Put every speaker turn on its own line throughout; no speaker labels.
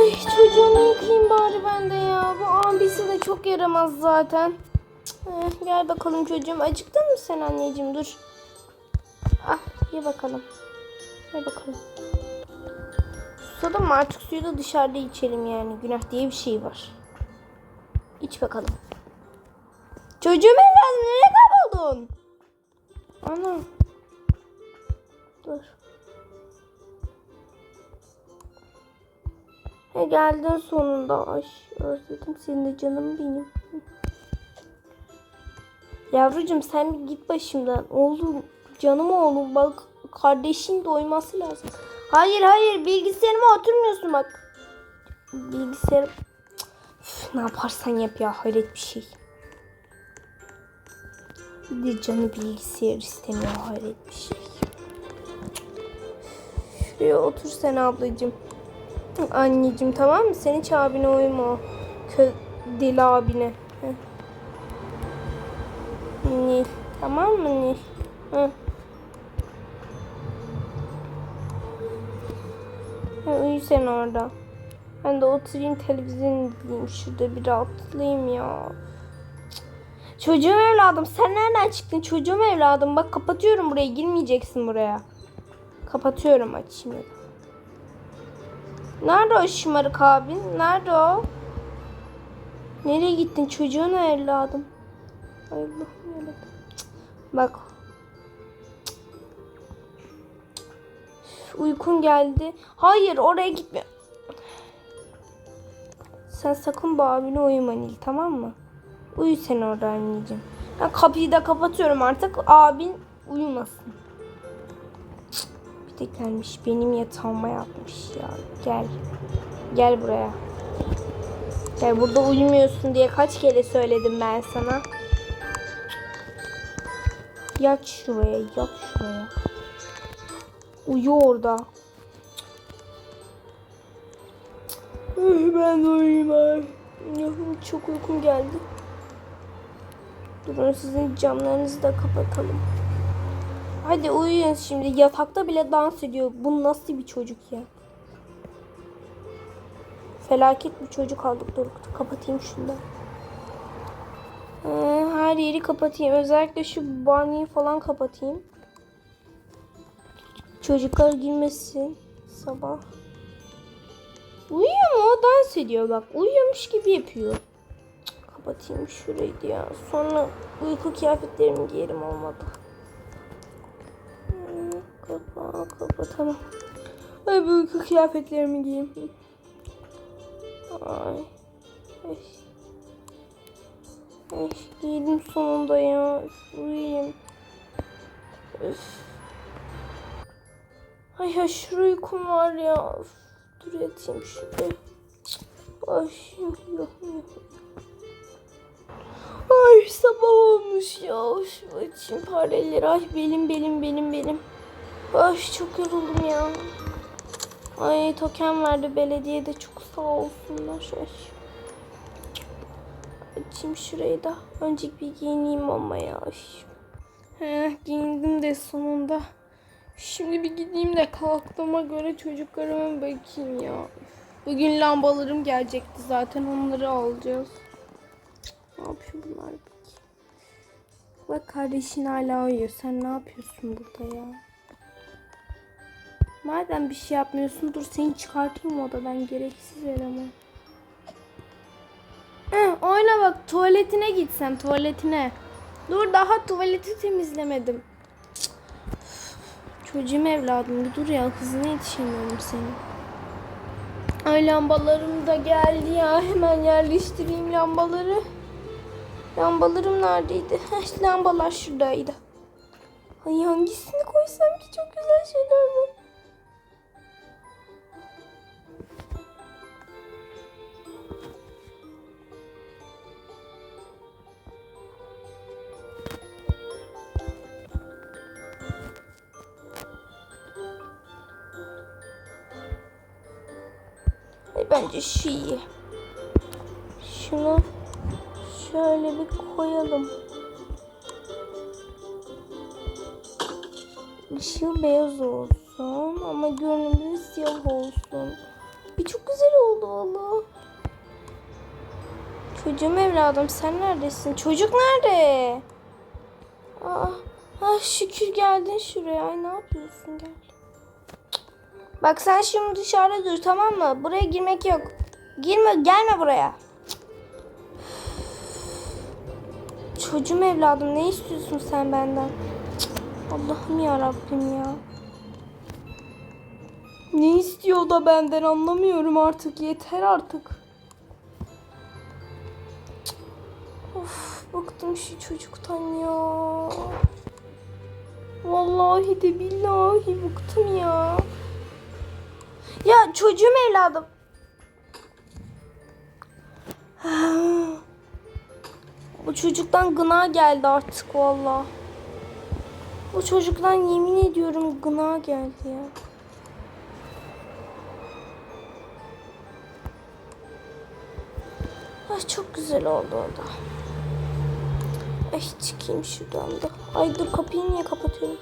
Ay çocuğumu yıkayayım bari ben de ya. Bu abisi de çok yaramaz zaten. Eh, gel bakalım çocuğum. Acıktın mı sen anneciğim? Dur. Ah ye bakalım. Ye bakalım. Susadım mı artık suyu da dışarıda içelim yani. Günah diye bir şey var. İç bakalım. Çocuğum evladım nereye kayboldun? Ana. Dur. He geldin sonunda. Ay özledim seni de canım benim. Yavrucuğum sen bir git başımdan. Oğlum canım oğlum bak kardeşin doyması lazım. Hayır hayır bilgisayarıma oturmuyorsun bak. Bilgisayar üf, ne yaparsan yap ya hayret bir şey. Bir de canı bilgisayar istemiyor hayret bir şey. Şuraya otur sen ablacığım. Anneciğim tamam mı? Sen hiç abine uyma. Kö deli abine. Heh. Nil. Tamam mı Nil? Hı. Ha, uyu sen orada. Ben de oturayım televizyon izleyeyim. Şurada bir rahatlayayım ya. Çocuğum evladım sen nereden çıktın? Çocuğum evladım bak kapatıyorum burayı girmeyeceksin buraya. Kapatıyorum açayım ya. Nerede o şımarık abin? Nerede o? Nereye gittin çocuğun evladım? Ay Allah'ım yarabbim. Bak. Cık. Üf, Uykun geldi. Hayır oraya gitme. Sen sakın bu abine uyuma Nil tamam mı? Uyu sen orada anneciğim. Ben kapıyı da kapatıyorum artık. Abin uyumasın. De gelmiş benim yatağıma yatmış ya. Gel. Gel buraya. Gel burada uyumuyorsun diye kaç kere söyledim ben sana. Yat şuraya, yat şuraya. Uyu orada. Ben de Çok uykum geldi. Durun sizin camlarınızı da kapatalım. Hadi uyuyun şimdi. Yatakta bile dans ediyor. Bu nasıl bir çocuk ya? Felaket bir çocuk aldık. Dur kapatayım şunu da. Ee, her yeri kapatayım. Özellikle şu banyoyu falan kapatayım. Çocuklar girmesin sabah. Uyuyor mu? O dans ediyor bak. Uyuyormuş gibi yapıyor. Cık, Kapatayım şurayı ya. Sonra uyku kıyafetlerimi giyerim olmadı. Kapa, kapa tamam. Ay bu uyku kıyafetlerimi giyeyim. Ay. Ay. Ay, giydim sonunda ya. Uyuyayım. Üf. Ay aşırı uykum var ya. Üf, Dur yatayım şuraya. Ay yok yok. Ay sabah olmuş ya. Şu açayım fareleri. Ay belim belim belim belim. Ay çok yoruldum ya. Ay token verdi belediyede çok sağ olsunlar. Ay. Açayım şurayı da. Önce bir giyineyim ama ya. Heh, giyindim de sonunda. Şimdi bir gideyim de kalktığıma göre çocuklarıma bakayım ya. Bugün lambalarım gelecekti zaten onları alacağız. Ne yapıyor bunlar peki? Bak kardeşin hala uyuyor. Sen ne yapıyorsun burada ya? Madem bir şey yapmıyorsun dur seni çıkartayım odadan gereksiz eleman. Heh, oyna bak tuvaletine gitsen tuvaletine. Dur daha tuvaleti temizlemedim. Çocuğum evladım bir dur ya hızına yetişemiyorum senin. Ay lambalarım da geldi ya hemen yerleştireyim lambaları. Lambalarım neredeydi? Lambalar şuradaydı. Ay hangisini koysam ki çok güzel şeyler var. Bence şu iyi. Şunu şöyle bir koyalım. Işığı beyaz olsun ama görünümü siyah olsun. Ay çok güzel oldu valla. Çocuğum evladım sen neredesin? Çocuk nerede? Ah, ah şükür geldin şuraya. Ay ne yapıyorsun gel. Bak sen şimdi dışarıda dur tamam mı? Buraya girmek yok. Girme gelme buraya. Çocuğum evladım ne istiyorsun sen benden? Allah'ım ya Rabbim ya. Ne istiyor da benden anlamıyorum artık. Yeter artık. Of bıktım şu çocuktan ya. Vallahi de billahi bıktım ya. Ya çocuğum evladım. Bu çocuktan gına geldi artık valla. Bu çocuktan yemin ediyorum gına geldi ya. Ay çok güzel oldu o da. Ay çıkayım şuradan da. Ay dur kapıyı niye kapatıyorum?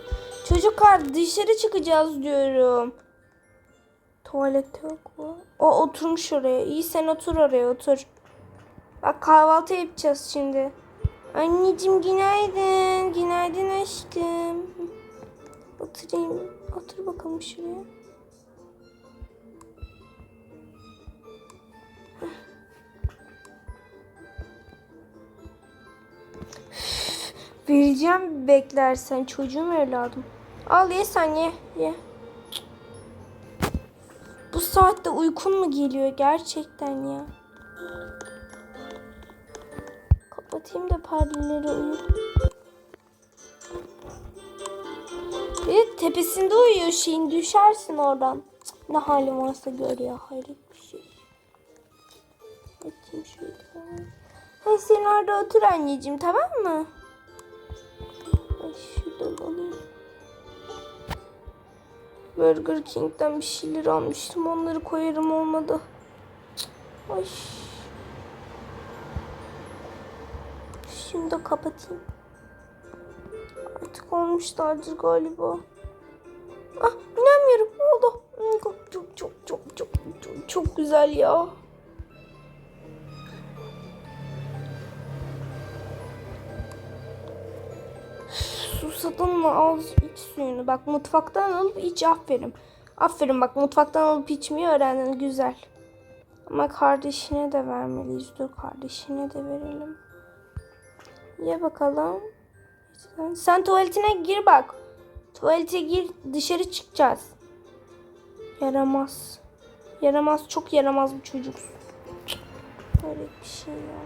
Çocuklar dışarı çıkacağız diyorum. Tuvalet yok mu? O oturmuş oraya. İyi sen otur oraya otur. Bak kahvaltı yapacağız şimdi. Anneciğim günaydın. Günaydın aşkım. Oturayım. Otur bakalım şuraya. Vereceğim beklersen çocuğum evladım. Al ye sen ye ye. Saatte uykun mu geliyor gerçekten ya? Kapatayım da perdeleri uyu. Bir de tepesinde uyuyor şeyin düşersin oradan. Cık, Ne halim varsa gör ya hayret bir şey. Açayım şöyle. Hay sen orada otur anneciğim tamam mı? Ay şuradan alayım. Burger King'den bir şeyler almıştım. Onları koyarım olmadı. Ay. Şimdi de kapatayım. Artık olmuşlardır galiba. Ah inanmıyorum. Oldu. Çok çok çok çok çok çok, çok güzel ya. Susadın mı al iç suyunu. Bak mutfaktan alıp iç aferin. Aferin bak mutfaktan alıp içmeyi öğrendin güzel. Ama kardeşine de vermeliyiz. Dur kardeşine de verelim. Ye bakalım. Sen, tuvaletine gir bak. Tuvalete gir dışarı çıkacağız. Yaramaz. Yaramaz çok yaramaz bu çocuk. Böyle bir şey ya.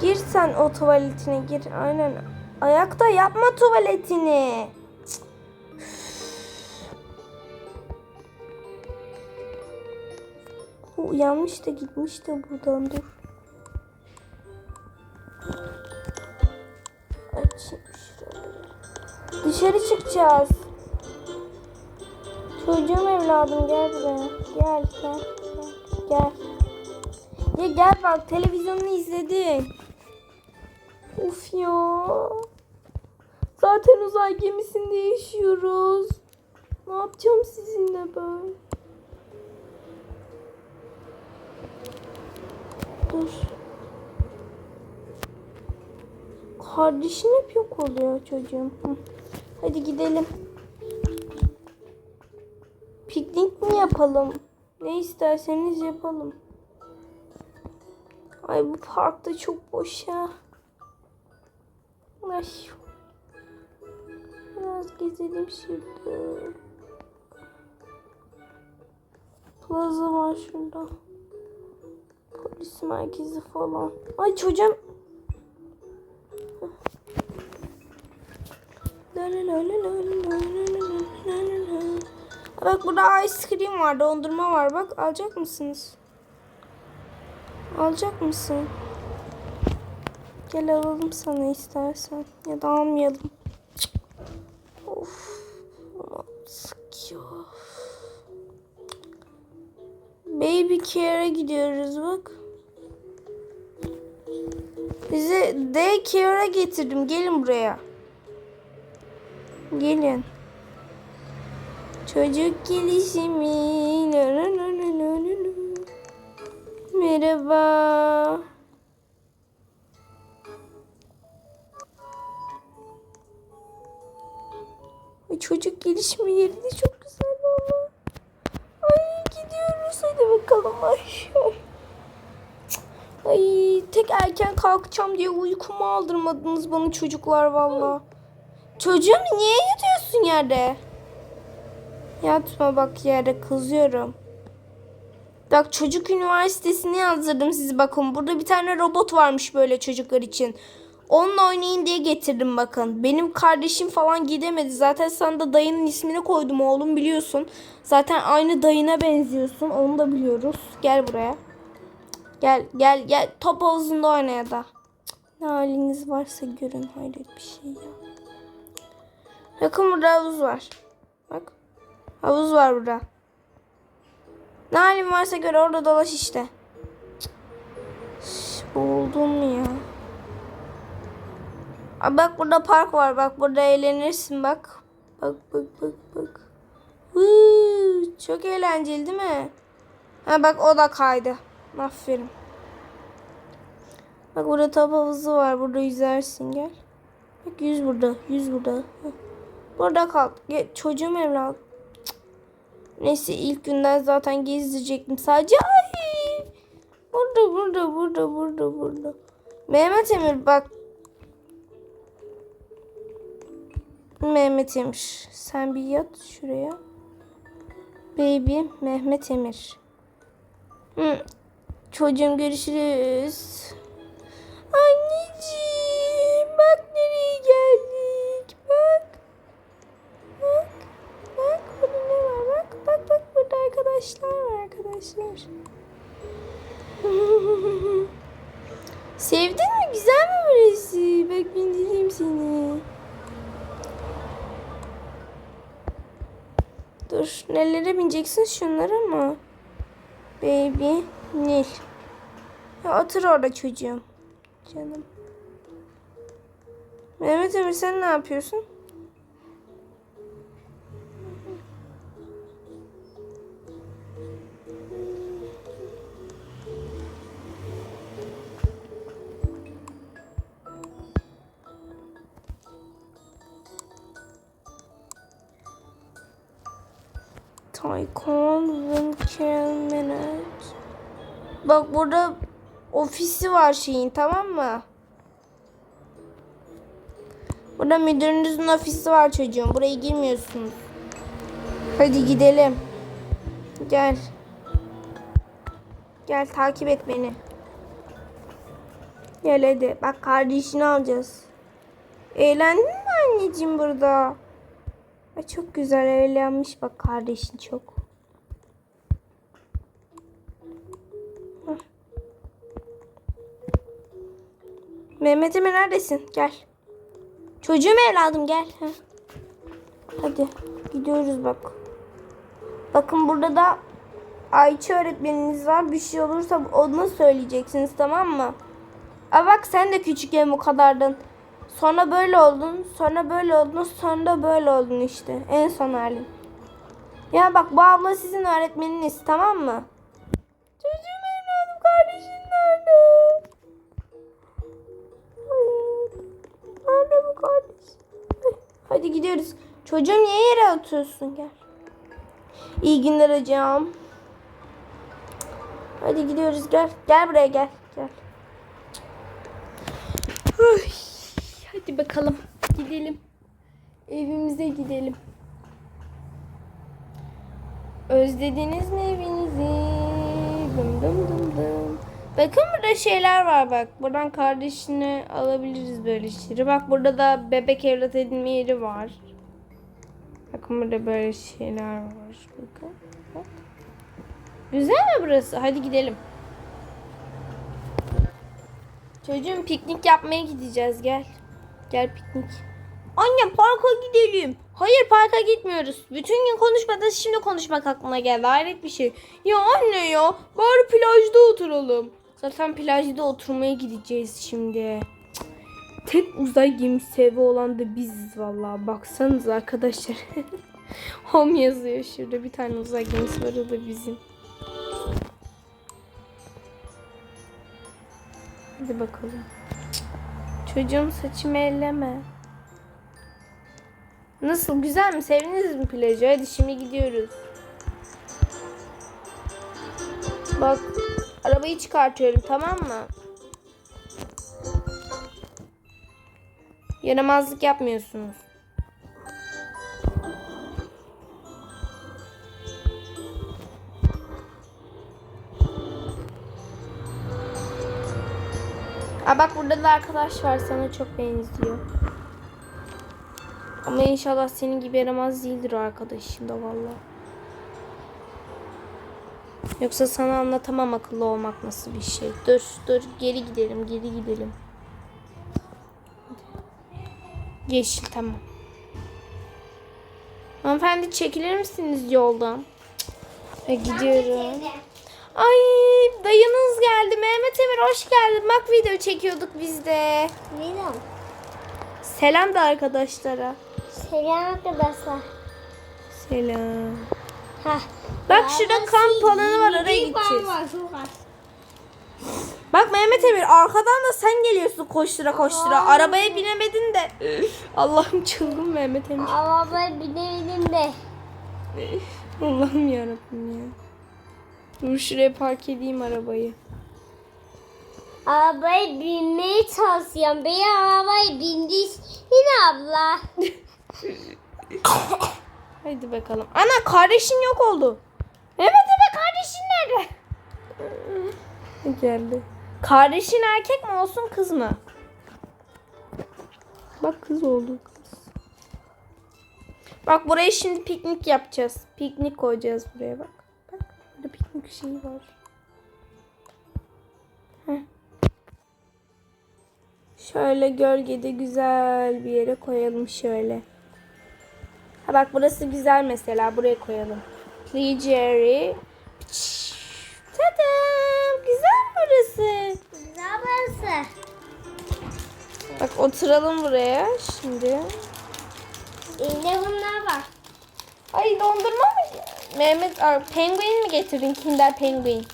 Gir sen o tuvaletine gir. Aynen. Ayakta yapma tuvaletini. O uyanmış da gitmiş de buradan dur. Dışarı çıkacağız. Çocuğum evladım gel buraya. Gel gel. Gel. Ya gel bak televizyonunu izledin. Of ya. Zaten uzay gemisinde yaşıyoruz. Ne yapacağım sizinle ben? Dur. Kardeşin hep yok oluyor çocuğum. Hadi gidelim. Piknik mi yapalım? Ne isterseniz yapalım. Ay bu parkta çok boş ya. Ay biraz gezelim şimdi. Plaza var şurada. Polis merkezi falan. Ay çocuğum. Bak burada ice cream var, dondurma var. Bak alacak mısınız? Alacak mısın? Gel alalım sana istersen. Ya da almayalım. Of. Sıkıyor. Baby care'e gidiyoruz bak. Bizi daycare'a getirdim. Gelin buraya. Gelin. Çocuk gelişimi. Merhaba. Çocuk gelişme yeri de çok güzel valla. Ay gidiyoruz hadi bakalım. Ay, ay. Tek erken kalkacağım diye uykumu aldırmadınız bana çocuklar valla. Çocuğum niye yatıyorsun yerde? Yatma bak yere kızıyorum. Bak çocuk üniversitesine yazdırdım sizi bakın. Burada bir tane robot varmış böyle çocuklar için. Onunla oynayın diye getirdim bakın. Benim kardeşim falan gidemedi. Zaten sana da dayının ismini koydum oğlum biliyorsun. Zaten aynı dayına benziyorsun. Onu da biliyoruz. Gel buraya. Gel gel gel. Top havuzunda oyna ya da. Ne haliniz varsa görün. Hayret bir şey ya. Bakın burada havuz var. Bak. Havuz var burada. Ne halin varsa gör orada dolaş işte. Cık. Boğuldum ya. Aa, bak burada park var. Bak burada eğlenirsin bak. Bak bak bak bak. Huu, çok eğlenceli değil mi? Ha bak o da kaydı. Aferin. Bak burada top havuzu var. Burada yüzersin gel. Bak yüz burada. Yüz burada. Burada kal. Gel, çocuğum. Cık. Neyse ilk günden zaten gezdirecektim. Sadece ay. Burada burada burada burada burada. Mehmet Emir bak. Mehmet Emir. Sen bir yat şuraya. Baby Mehmet Emir. Hı. Çocuğum görüşürüz. Anneciğim bak nereye geldik. Bak. Bak. Bak burada ne var bak. Bak bak burada arkadaşlar var arkadaşlar. Sevdin Dur nelere bineceksin şunlara mı? Baby Nil. Ya otur orada çocuğum. Canım. Mehmet Emir sen ne yapıyorsun? Tycoon Winkelmenet. Bak burada ofisi var şeyin tamam mı? Burada müdürünüzün ofisi var çocuğum. Buraya girmiyorsunuz. Hadi gidelim. Gel. Gel takip et beni. Gel hadi. Bak kardeşini alacağız. Eğlendin mi anneciğim burada? Ay çok güzel eğlenmiş bak kardeşin çok. Hah. Mehmet Emir neredesin? Gel. Çocuğum evladım gel. Hadi gidiyoruz bak. Bakın burada da Ayça öğretmeniniz var. Bir şey olursa ona söyleyeceksiniz tamam mı? Aa bak sen de küçükken bu kadardın. Sonra böyle oldun, sonra böyle oldun, sonra da böyle oldun işte. En son halin. Ya bak bu abla sizin öğretmeniniz tamam mı? Çocuğum evladım kardeşin nerede? Nerede bu kardeş? Hadi gidiyoruz. Çocuğum niye yere oturuyorsun? Gel. İyi günler hocam. Hadi gidiyoruz gel. Gel buraya gel. Gel. Ay. Hadi bakalım gidelim. Evimize gidelim. Özlediniz mi evinizi? Dım dım dım dım. Bakın burada şeyler var bak. Buradan kardeşini alabiliriz böyle şeyleri. Bak burada da bebek evlat edinme yeri var. Bakın burada böyle şeyler var. Bakın. Bak. Güzel mi burası? Hadi gidelim. Çocuğum piknik yapmaya gideceğiz gel. Gel piknik. Anne parka gidelim. Hayır parka gitmiyoruz. Bütün gün konuşmadan şimdi konuşmak aklıma geldi. Hayret bir şey. Ya anne ya bari plajda oturalım. Zaten plajda oturmaya gideceğiz şimdi. Tek uzay gemisi evi olan da biziz vallahi. Baksanız arkadaşlar. Home yazıyor şurada bir tane uzay gemisi var o da bizim. Hadi bakalım. Çocuğum saçımı elleme. Nasıl güzel mi? Sevdiniz mi plajı? Hadi şimdi gidiyoruz. Bak arabayı çıkartıyorum tamam mı? Yaramazlık yapmıyorsunuz. Aa bak burada da arkadaş var sana çok benziyor. Ama inşallah senin gibi yaramaz değildir o arkadaşın da valla. Yoksa sana anlatamam akıllı olmak nasıl bir şey. Dur dur geri gidelim geri gidelim. Yeşil tamam. Hanımefendi çekilir misiniz yoldan? Gidiyorum. Ay dayınız geldi. Mehmet Emir hoş geldin. Bak video çekiyorduk biz de.
Selam.
Selam da arkadaşlara.
Selam arkadaşlar.
Selam.
Ha.
Bak şurada kamp alanı var oraya gideceğiz. Bak Mehmet Emir arkadan da sen geliyorsun koştura koştura. Arabaya binemedin de. Allah'ım çılgın Mehmet Emir.
Arabaya binemedim de.
Allah'ım yarabbim ya. Dur şuraya park edeyim arabayı.
Arabaya binmeye çalışıyorum. Bir arabaya bindik. Yine abla.
Haydi bakalım. Ana kardeşin yok oldu. Mehmet Emir kardeşin nerede? Geldi. Kardeşin erkek mi olsun kız mı? Bak kız oldu kız. Bak buraya şimdi piknik yapacağız. Piknik koyacağız buraya bak. Piknik şeyi var. Heh. Şöyle gölgede güzel bir yere koyalım şöyle. Ha bak burası güzel mesela. Buraya koyalım. Lee Jerry. Tadam. Güzel burası.
Güzel burası.
Bak oturalım buraya şimdi.
Yine bunlar var.
Ay dondurma mı? Mehmet ar- penguin mi getirdin? Kinder penguin.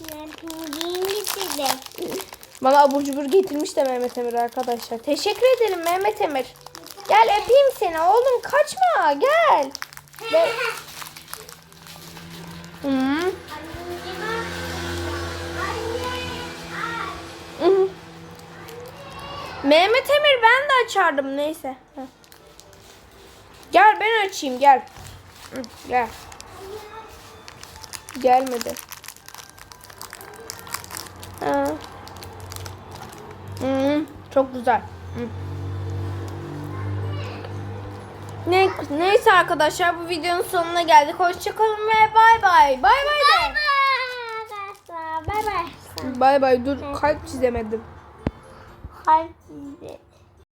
Ben pingin getirdim.
Bana abur cubur getirmiş de Mehmet Emir arkadaşlar. Teşekkür ederim Mehmet Emir. Gel öpeyim seni oğlum kaçma gel. Ve... Hmm. Mehmet Emir ben de açardım neyse. Gel ben açayım gel. Gel. Gelmedi. Ha. Hmm, çok güzel. Hmm. Ne, neyse arkadaşlar bu videonun sonuna geldik. Hoşçakalın ve bay bay. Bay bay de.
Bay bay.
Bay bay dur kalp çizemedim.
Kalp çizdi.